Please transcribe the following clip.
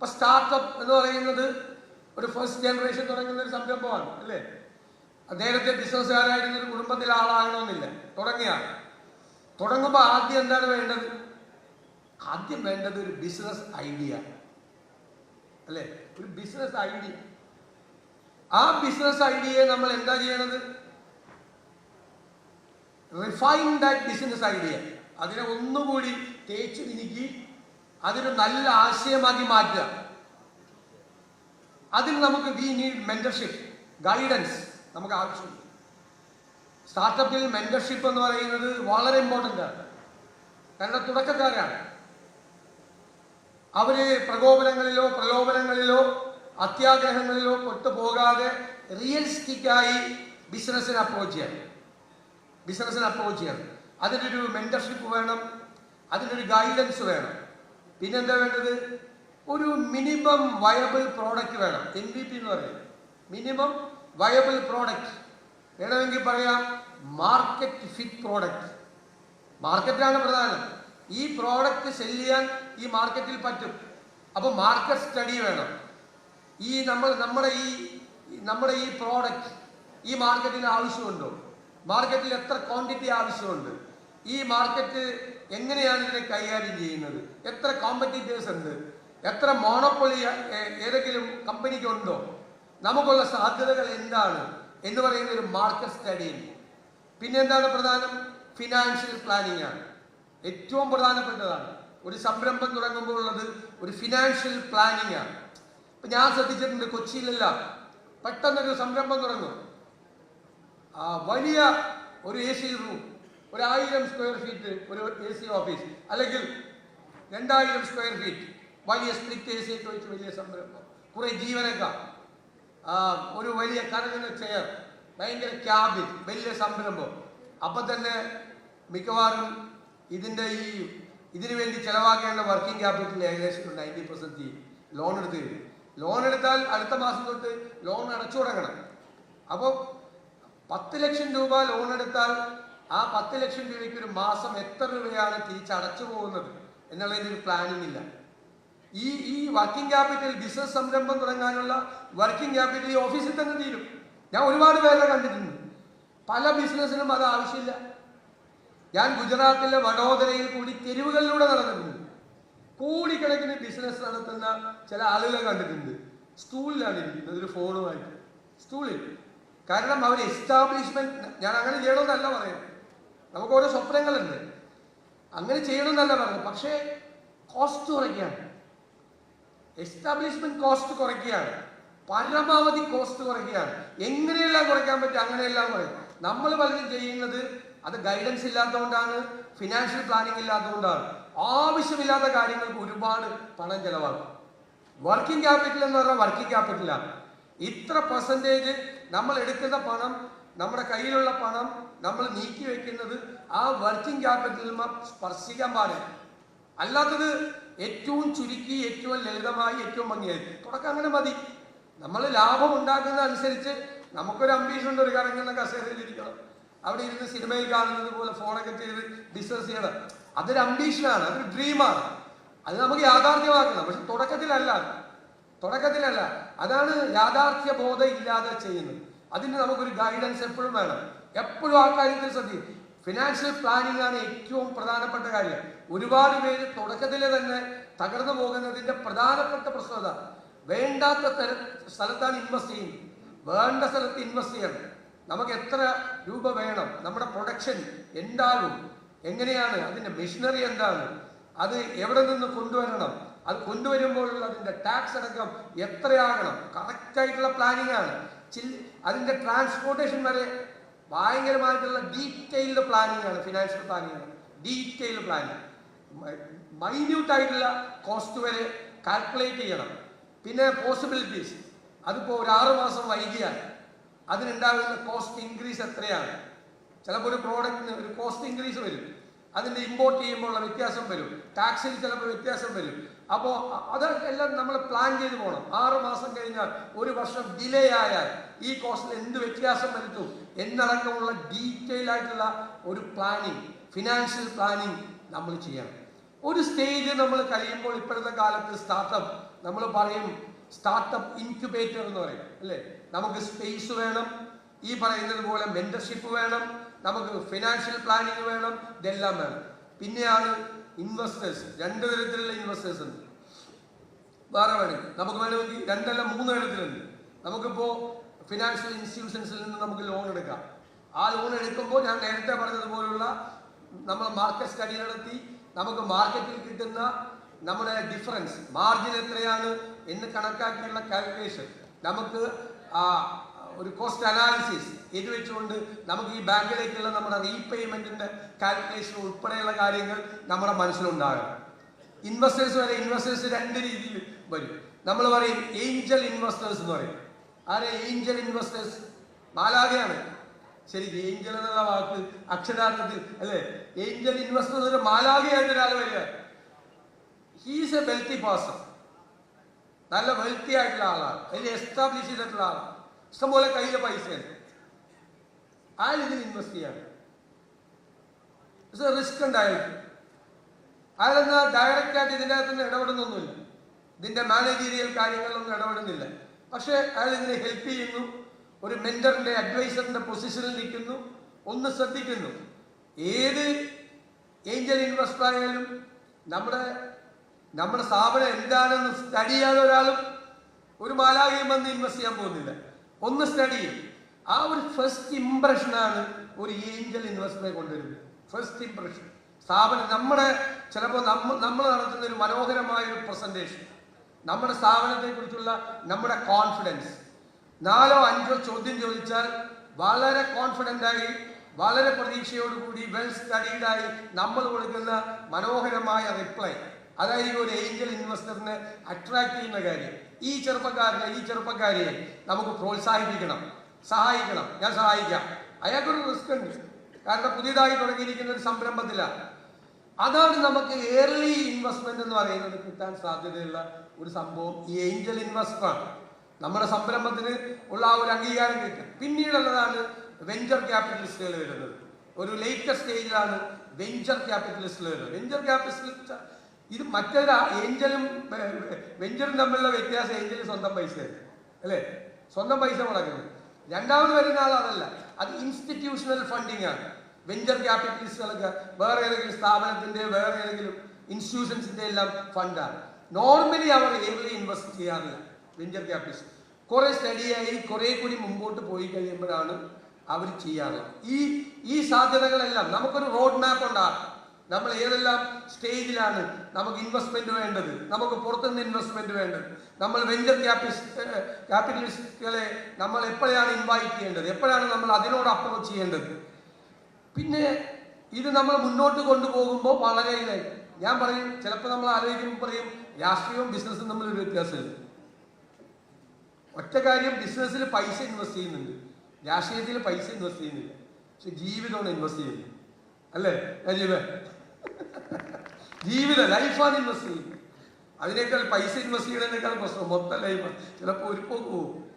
അപ്പൊ സ്റ്റാർട്ടപ്പ് എന്ന് പറയുന്നത് ഒരു ഫസ്റ്റ് ജനറേഷൻ തുടങ്ങുന്ന ഒരു സംരംഭമാണ് അല്ലേ? അദ്ദേഹത്തെ ബിസിനസ്സുകാരായിരുന്ന ഒരു കുടുംബത്തിലെ ആളാകണമെന്നില്ല തുടങ്ങിയാണ്. തുടങ്ങുമ്പോൾ ആദ്യം എന്താണ് വേണ്ടത്? ആദ്യം വേണ്ടത് ഒരു ബിസിനസ് ഐഡിയ അല്ലേ? ഒരു ബിസിനസ് ഐഡിയ ആ ബിസിനസ് ഐഡിയയെ നമ്മൾ എന്താ ചെയ്യണത്? റിഫൈൻ ദാറ്റ് ബിസിനസ് ഐഡിയ അതിനെ ഒന്നുകൂടി തേച്ച് മിനുക്കി അതൊരു നല്ല ആശയമാക്കി മാറ്റുക. അതിൽ നമുക്ക് വി നീഡ് മെന്റർഷിപ്പ് ഗൈഡൻസ് നമുക്ക് ആവശ്യമുണ്ട്. സ്റ്റാർട്ടപ്പിൽ മെന്റർഷിപ്പ് എന്ന് പറയുന്നത് വളരെ ഇമ്പോർട്ടന്റ് ആണ്. കാരണം തുടക്കക്കാരാണ്. അവർ പ്രകോപനങ്ങളിലോ പ്രലോഭനങ്ങളിലോ അത്യാഗ്രഹങ്ങളിലോ പെട്ടുപോകാതെ റിയലിസ്റ്റിക്കായി ബിസിനസ്സിനെ അപ്രോച്ച് ചെയ്യണം. ബിസിനസ്സിനെ അപ്രോച്ച് ചെയ്യണം. അതിനൊരു മെന്റർഷിപ്പ് വേണം. അതിനൊരു ഗൈഡൻസ് വേണം. പിന്നെന്താ വേണ്ടത്? ഒരു മിനിമം വയബിൾ പ്രോഡക്റ്റ് വേണം. എം ബി പി എന്ന് പറയും. മിനിമം വയബിൾ പ്രോഡക്റ്റ് വേണമെങ്കിൽ പറയാം മാർക്കറ്റ് ഫിറ്റ് പ്രോഡക്റ്റ് മാർക്കറ്റാണ് പ്രധാനം. ഈ പ്രോഡക്റ്റ് സെൽ ചെയ്യാൻ ഈ മാർക്കറ്റിൽ പറ്റും. അപ്പോൾ മാർക്കറ്റ് സ്റ്റഡി വേണം. ഈ നമ്മൾ നമ്മുടെ ഈ നമ്മുടെ ഈ പ്രോഡക്റ്റ് ഈ മാർക്കറ്റിന് ആവശ്യമുണ്ടോ? മാർക്കറ്റിൽ എത്ര ക്വാണ്ടിറ്റി ആവശ്യമുണ്ട്? ഈ മാർക്കറ്റ് എങ്ങനെയാണ് ഇതിനെ കൈകാര്യം ചെയ്യുന്നത്? എത്ര കോമ്പറ്റീറ്റേഴ്സ് ഉണ്ട്? എത്ര മോണപ്പൊളി ഏതെങ്കിലും കമ്പനിക്ക് ഉണ്ടോ നമുക്കുള്ള സാധ്യതകൾ എന്താണ് എന്ന് പറയുന്ന ഒരു മാർക്കറ്റ് സ്റ്റഡി പിന്നെ എന്താണ് പ്രധാനം? ഫിനാൻഷ്യൽ പ്ലാനിങ് ആണ്. ഏറ്റവും പ്രധാനപ്പെട്ടതാണ്. ഒരു സംരംഭം തുടങ്ങുമ്പോൾ ഉള്ളത് ഒരു ഫിനാൻഷ്യൽ പ്ലാനിങ് ആണ്. ഇപ്പൊ ഞാൻ ശ്രദ്ധിച്ചിട്ടുണ്ട് കൊച്ചിയിലല്ല. പെട്ടെന്നൊരു സംരംഭം തുടങ്ങും. ആ വലിയ ഒരു എ സി റൂം ഒരു ആയിരം സ്ക്വയർ ഫീറ്റ് ഒരു എ സി ഓഫീസ് അല്ലെങ്കിൽ രണ്ടായിരം സ്ക്വയർ ഫീറ്റ് വലിയ സ്പ്ലിറ്റ് എ സി ഒക്കെ വെച്ച് വലിയ സംരംഭം. കുറെ ജീവനക്കാർ. ഒരു വലിയ കറങ്ങുന്ന ചെയർ ഭയങ്കര ക്യാബിൻ വലിയ സംരംഭം. അപ്പൊ തന്നെ മിക്കവാറും ഇതിന്റെ ഈ ഇതിനു വേണ്ടി ചെലവാക്കേണ്ട വർക്കിംഗ് ക്യാപിറ്റൽ ഏകദേശം നയന്റി പെർസെന്റ് ലോൺ എടുത്ത് കഴിഞ്ഞു. ലോൺ എടുത്താൽ അടുത്ത മാസം തൊട്ട് ലോൺ അടച്ചു തുടങ്ങണം അപ്പോൾ പത്ത് ലക്ഷം രൂപ ലോൺ എടുത്താൽ ആ പത്ത് ലക്ഷം രൂപയ്ക്ക് ഒരു മാസം എത്ര രൂപയാണ് തിരിച്ചടച്ചു പോകുന്നത് എന്നുള്ളതിന് ഒരു പ്ലാനിങ് ഇല്ല. ഈ ഈ വർക്കിംഗ് ക്യാപിറ്റൽ ബിസിനസ് സംരംഭം തുടങ്ങാനുള്ള വർക്കിംഗ് ക്യാപിറ്റൽ ഈ ഓഫീസിൽ തന്നെ തീരും. ഞാൻ ഒരുപാട് പേരെ കണ്ടിട്ടുണ്ട്. പല ബിസിനസ്സിനും അത് ആവശ്യമില്ല. ഞാൻ ഗുജറാത്തിലെ വഡോദരയിൽ കൂടി തെരുവുകളിലൂടെ നടന്നിട്ടുണ്ട്. കോടിക്കണക്കിന് ബിസിനസ് നടത്തുന്ന ചില ആളുകളെ കണ്ടിട്ടുണ്ട്. സ്കൂളിലാണ് ഇരിക്കുന്നത് ഒരു ഫോണുമായിട്ട് സ്കൂളിൽ കാരണം അവർ എസ്റ്റാബ്ലിഷ്മെന്റ് ഞാൻ അങ്ങനെ ചെയ്യണമെന്നല്ല പറയുന്നത്. നമുക്ക് ഓരോ സ്വപ്നങ്ങളുണ്ട്. അങ്ങനെ ചെയ്യണമെന്നല്ല പറയുന്നത് പക്ഷേ കോസ്റ്റ് കുറയ്ക്കുകയാണ്. എസ്റ്റാബ്ലിഷ്മെന്റ് കോസ്റ്റ് കുറയ്ക്കുകയാണ്. പരമാവധി കോസ്റ്റ് കുറയ്ക്കുകയാണ്. എങ്ങനെയെല്ലാം കുറയ്ക്കാൻ പറ്റും അങ്ങനെയെല്ലാം കുറയും നമ്മൾ പലരും ചെയ്യുന്നത് അത് ഗൈഡൻസ് ഇല്ലാത്തതുകൊണ്ടാണ് ഫിനാൻഷ്യൽ പ്ലാനിങ് ഇല്ലാത്തതുകൊണ്ടാണ്. ആവശ്യമില്ലാത്ത കാര്യങ്ങൾക്ക് ഒരുപാട് പണം ചെലവാകും വർക്കിംഗ് ക്യാപിറ്റൽ എന്ന് പറഞ്ഞാൽ വർക്കിംഗ് ക്യാപിറ്റലാണ് ഇത്ര പെർസെന്റേജ് നമ്മൾ എടുക്കുന്ന പണം നമ്മുടെ കയ്യിലുള്ള പണം നമ്മൾ നീക്കി വെക്കുന്നത് ആ വർക്കിംഗ് ക്യാപിറ്റലിൽ സ്പർശിക്കാൻ പാടില്ല. അല്ലാത്തത് ഏറ്റവും ചുരുക്കി ഏറ്റവും ലളിതമായി ഏറ്റവും ഭംഗിയായി. തുടക്കം അങ്ങനെ മതി. നമ്മൾ ലാഭം ഉണ്ടാക്കുന്ന അനുസരിച്ച് നമുക്കൊരു അംബീഷൻ ഉണ്ട് ഒരു കറങ്ങുന്ന കസേരയിലിരിക്കണം അവിടെ ഇരുന്ന് സിനിമയിൽ കാണുന്നത് പോലെ ഫോണൊക്കെ ചെയ്ത് ബിസിനസ് ചെയ്യണം. അതൊരു അംബീഷനാണ് അതൊരു ഡ്രീമാണ് അത് നമുക്ക് യാഥാർത്ഥ്യമാക്കണം. പക്ഷെ തുടക്കത്തിലല്ല തുടക്കത്തിലല്ല. അതാണ് യാഥാർത്ഥ്യ ബോധം ഇല്ലാതെ ചെയ്യുന്നത്. അതിന് നമുക്കൊരു ഗൈഡൻസ് എപ്പോഴും വേണം. എപ്പോഴും ആ കാര്യത്തിൽ ശ്രദ്ധിക്കും. ഫിനാൻഷ്യൽ പ്ലാനിംഗ് ആണ് ഏറ്റവും പ്രധാനപ്പെട്ട കാര്യം. ഒരുപാട് പേര് തുടക്കത്തിലെ തന്നെ തകർന്നു പോകുന്നതിന്റെ പ്രധാനപ്പെട്ട പ്രശ്നത വേണ്ടാത്ത തര സ്ഥലത്താണ് ഇൻവെസ്റ്റ് ചെയ്യുന്നത്. വേണ്ട സ്ഥലത്ത് ഇൻവെസ്റ്റ് ചെയ്യണം. നമുക്ക് എത്ര രൂപ വേണം? നമ്മുടെ പ്രൊഡക്ഷൻ എന്താകും? എങ്ങനെയാണ്? അതിന്റെ മെഷീനറി എന്താണ് അത് എവിടെ നിന്ന് കൊണ്ടുവരണം? അത് കൊണ്ടുവരുമ്പോഴുള്ള അതിന്റെ ടാക്സ് അടക്കം എത്രയാകണം? കറക്റ്റായിട്ടുള്ള പ്ലാനിങ് ആണ്. ചിൽ- അതിന്റെ ട്രാൻസ്പോർട്ടേഷൻ വരെ ഭയങ്കരമായിട്ടുള്ള ഡീറ്റെയിൽഡ് പ്ലാനിങ് ആണ് financial planning detailed planning minute ആയിട്ടുള്ള കോസ്റ്റ് വരെ കാൽക്കുലേറ്റ് ചെയ്യണം. പിന്നെ പോസിബിലിറ്റീസ് അതിപ്പോൾ ഒരു ആറ് മാസം വൈകിയാൽ അതിനുണ്ടാകുന്ന കോസ്റ്റ് ഇൻക്രീസ് എത്രയാണ്? ചിലപ്പോൾ ഒരു പ്രോഡക്റ്റിന് ഒരു കോസ്റ്റ് ഇൻക്രീസ് വരും. അതിന്റെ ഇമ്പോർട്ട് ചെയ്യുമ്പോഴുള്ള വ്യത്യാസം വരും. ടാക്സിൽ ചിലപ്പോൾ വ്യത്യാസം വരും. അപ്പോൾ അത് എല്ലാം നമ്മൾ പ്ലാൻ ചെയ്ത് പോകണം ആറ് മാസം കഴിഞ്ഞാൽ ഒരു വർഷം ഡിലേ ആയാൽ ഈ കോഴ്സിൽ എന്ത് വ്യത്യാസം വരുത്തും എന്നടക്കമുള്ള ഡീറ്റെയിൽ ആയിട്ടുള്ള ഒരു പ്ലാനിങ് ഫിനാൻഷ്യൽ പ്ലാനിങ് നമ്മൾ ചെയ്യണം. ഒരു സ്റ്റേജ് നമ്മൾ കഴിയുമ്പോൾ ഇപ്പോഴത്തെ കാലത്ത് സ്റ്റാർട്ടപ്പ് നമ്മൾ പറയും സ്റ്റാർട്ടപ്പ് ഇൻക്യുബേറ്റർ എന്ന് പറയും അല്ലേ? നമുക്ക് സ്പേസ് വേണം ഈ പറയുന്നത് പോലെ മെന്റർഷിപ്പ് വേണം നമുക്ക് ഫിനാൻഷ്യൽ പ്ലാനിങ് വേണം ഇതെല്ലാം വേണം. പിന്നെയാണ് ഇൻവെസ്റ്റേഴ്സ് രണ്ട് തരത്തിലുള്ള ഇൻവെസ്റ്റേഴ്സ് ഉണ്ട്. വേറെ വേണമെങ്കിൽ നമുക്ക് വേണമെങ്കിൽ രണ്ടല്ല മൂന്ന് തരത്തിലുണ്ട്. നമുക്കിപ്പോ ഫിനാൻഷ്യൽ ഇൻസ്റ്റിറ്റ്യൂഷൻസിൽ നിന്ന് നമുക്ക് ലോൺ എടുക്കാം. ആ ലോൺ എടുക്കുമ്പോൾ ഞാൻ നേരത്തെ പറഞ്ഞതുപോലുള്ള നമ്മൾ മാർക്കറ്റ് സ്റ്റഡി നടത്തി നമുക്ക് മാർക്കറ്റിൽ കിട്ടുന്ന നമ്മുടെ ഡിഫറൻസ് മാർജിൻ എത്രയാണ് എന്ന് കണക്കാക്കിയുള്ള കാൽക്കുലേഷൻ നമുക്ക് ഒരു കോസ്റ്റ് അനാലിസിസ് ഇത് വെച്ചുകൊണ്ട് നമുക്ക് ഈ ബാങ്കിലേക്കുള്ള നമ്മുടെ റീപേയ്മെന്റിന്റെ കാൽക്കുലേഷൻ ഉൾപ്പെടെയുള്ള കാര്യങ്ങൾ നമ്മുടെ മനസ്സിലുണ്ടാകണം. ഇൻവെസ്റ്റേഴ്സ് വരെ ഇൻവെസ്റ്റേഴ്സ് രണ്ട് രീതിയിൽ വരും. നമ്മൾ പറയും ഏഞ്ചൽ ഇൻവെസ്റ്റേഴ്സ് എന്ന് പറയും. ആരെ? ഏഞ്ചൽ ഇൻവെസ്റ്റേഴ്സ് മാലാകയാണ് ശരി ഏഞ്ചൽ എന്നുള്ള വാക്ക് അക്ഷരാർത്ഥത്തിൽ അല്ലേ? ഏഞ്ചൽ ഇൻവെസ്റ്റേഴ്സ് ഒരു മാലാകയായിട്ട് ഒരാൾ വരിക. ഹീസ് എ വെൽത്തി പേഴ്സൺ നല്ല വെൽത്തി ആയിട്ടുള്ള ആളാണ്. അതിൽ എസ്റ്റാബ്ലിഷ് ചെയ്തിട്ടുള്ള ആളാണ്. ഇഷ്ടംപോലെ കയ്യിലെ പൈസയുണ്ട്. ആ രീതിയിൽ ഇൻവെസ്റ്റ് ചെയ്യാണ് റിസ്ക് ഉണ്ടായിരിക്കും അയാളെന്നാ ഡയറക്റ്റ് ആയിട്ട് ഇതിന്റെ അകത്ത് ഇടപെടുന്നൊന്നുമില്ല. ഇതിന്റെ മാനേജീരിയൽ കാര്യങ്ങളിലൊന്നും ഇടപെടുന്നില്ല. പക്ഷേ അയാൾ ഇതിനെ ഹെൽപ്പ് ചെയ്യുന്നു. ഒരു മെന്ററിന്റെ അഡ്വൈസറിന്റെ പൊസിഷനിൽ നിൽക്കുന്നു. ഒന്ന് ശ്രദ്ധിക്കുന്നു. ഏത് ഏഞ്ചൽ ഇൻവെസ്റ്റർ ആയാലും നമ്മുടെ നമ്മുടെ സ്ഥാപനം എന്താണെന്ന് സ്റ്റഡി ചെയ്യാതെ ഒരാളും ഒരു മാലാകയും വന്ന് ഇൻവെസ്റ്റ് ചെയ്യാൻ പോകുന്നില്ല. ഒന്ന് സ്റ്റഡി ചെയ്യും ആ ഒരു ഫസ്റ്റ് ഇംപ്രഷനാണ് ഒരു ഏഞ്ചൽ ഇൻവെസ്റ്ററെ കൊണ്ടുവരുന്നത്. ഫസ്റ്റ് ഇംപ്രഷൻ സ്ഥാപനം നമ്മുടെ ചിലപ്പോൾ നമ്മ നമ്മൾ നടത്തുന്ന ഒരു മനോഹരമായ ഒരു പ്രസന്റേഷൻ നമ്മുടെ സ്ഥാപനത്തെ കുറിച്ചുള്ള നമ്മുടെ കോൺഫിഡൻസ് നാലോ അഞ്ചോ ചോദ്യം ചോദിച്ചാൽ വളരെ കോൺഫിഡന്റ് ആയി വളരെ പ്രതീക്ഷയോടുകൂടി വെൽ സ്റ്റഡീഡായി നമ്മൾ കൊടുക്കുന്ന മനോഹരമായ റിപ്ലൈ അതായിരിക്കും ഒരു ഏഞ്ചൽ ഇൻവെസ്റ്ററിനെ അട്രാക്ട് ചെയ്യുന്ന കാര്യം. ഈ ചെറുപ്പക്കാരനെ ഈ ചെറുപ്പക്കാരെ നമുക്ക് പ്രോത്സാഹിപ്പിക്കണം. സഹായിക്കണം. ഞാൻ സഹായിക്കാം. അയാൾക്കൊരു റിസ്ക് ഉണ്ട്. കാരണം പുതിയതായി തുടങ്ങിയിരിക്കുന്ന ഒരു സംരംഭത്തിലാണ് അതാണ് നമുക്ക് ഏർലി ഇൻവെസ്റ്റ്മെന്റ് എന്ന് പറയുന്നത് കിട്ടാൻ സാധ്യതയുള്ള ഒരു സംഭവം ഈ ഏഞ്ചൽ ഇൻവെസ്റ്ററാണ് നമ്മുടെ സംരംഭത്തിന് ഉള്ള ആ ഒരു അംഗീകാരം കിട്ടും. പിന്നീടുള്ളതാണ് വെഞ്ചർ ക്യാപിറ്റലിസ്റ്റുകൾ വരുന്നത്. ഒരു ലേറ്റസ്റ്റ് സ്റ്റേജിലാണ് വെഞ്ചർ ക്യാപിറ്റലിസ്റ്റുകൾ വരുന്നത്. വെഞ്ചർ ക്യാപിറ്റലിസ്റ്റ് ഇത് മറ്റേതാ ഏഞ്ചലും വെഞ്ചറും തമ്മിലുള്ള വ്യത്യാസം ഏഞ്ചൽ സ്വന്തം പൈസ അല്ലേ? സ്വന്തം പൈസ മുടക്കുന്നത് രണ്ടാമത് വരുന്ന ആൾ അതല്ല. അത് ഇൻസ്റ്റിറ്റ്യൂഷണൽ ഫണ്ടിങ് ആണ്. വെഞ്ചർ ക്യാപിറ്റലിസ്റ്റുകൾക്ക് വേറെ ഏതെങ്കിലും സ്ഥാപനത്തിന്റെ വേറെ ഏതെങ്കിലും ഇൻസ്റ്റിറ്റ്യൂഷൻസിന്റെ എല്ലാം ഫണ്ടാണ് നോർമലി അവർ ഏർലി ഇൻവെസ്റ്റ് ചെയ്യാറില്ല. വെഞ്ചർ ക്യാപിറ്റലിസ്റ്റ് കുറെ സ്റ്റഡിയായി കുറെ കൂടി മുമ്പോട്ട് പോയി കഴിയുമ്പോഴാണ് അവർ ചെയ്യാറുള്ളത്. ഈ ഈ സാധ്യതകളെല്ലാം നമുക്കൊരു റോഡ് മാപ്പ് ഉണ്ടാകും നമ്മൾ ഏതെല്ലാം സ്റ്റേജിലാണ് നമുക്ക് ഇൻവെസ്റ്റ്മെന്റ് വേണ്ടത്? നമുക്ക് പുറത്തുനിന്ന് ഇൻവെസ്റ്റ്മെന്റ് വേണ്ടത്? നമ്മൾ വെഞ്ചർ ക്യാപിറ്റലിസ്റ്റ് ക്യാപിറ്റലിസ്റ്റുകളെ നമ്മൾ എപ്പോഴാണ് ഇൻവൈറ്റ് ചെയ്യേണ്ടത്? എപ്പോഴാണ് നമ്മൾ അതിനോട് അപ്രോച്ച് ചെയ്യേണ്ടത്? പിന്നെ ഇത് നമ്മൾ മുന്നോട്ട് കൊണ്ടുപോകുമ്പോൾ വളരെ ഇതായി. ഞാൻ പറയും ചിലപ്പോൾ നമ്മൾ ആലോചിക്കുമ്പോൾ പറയും രാഷ്ട്രീയവും ബിസിനസ്സും തമ്മിൽ ഒരു വ്യത്യാസമില്ല. ഒറ്റ കാര്യം ബിസിനസ്സിൽ പൈസ ഇൻവെസ്റ്റ് ചെയ്യുന്നുണ്ട്. രാഷ്ട്രീയത്തിൽ പൈസ ഇൻവെസ്റ്റ് ചെയ്യുന്നില്ല. പക്ഷെ ജീവിതമാണ് ഇൻവെസ്റ്റ് ചെയ്യുന്നത് അല്ലേ? രാജീവ്? ജീവിതം ലൈഫാണ് ഇൻവെസ്റ്റ് ചെയ്യുന്നത്. അതിനേക്കാൾ പൈസ ഇൻവെസ്റ്റ് ചെയ്യുന്നതിനേക്കാൾ പ്രശ്നം. മൊത്തം ലൈഫ് ചിലപ്പോൾ ഒരു പോകും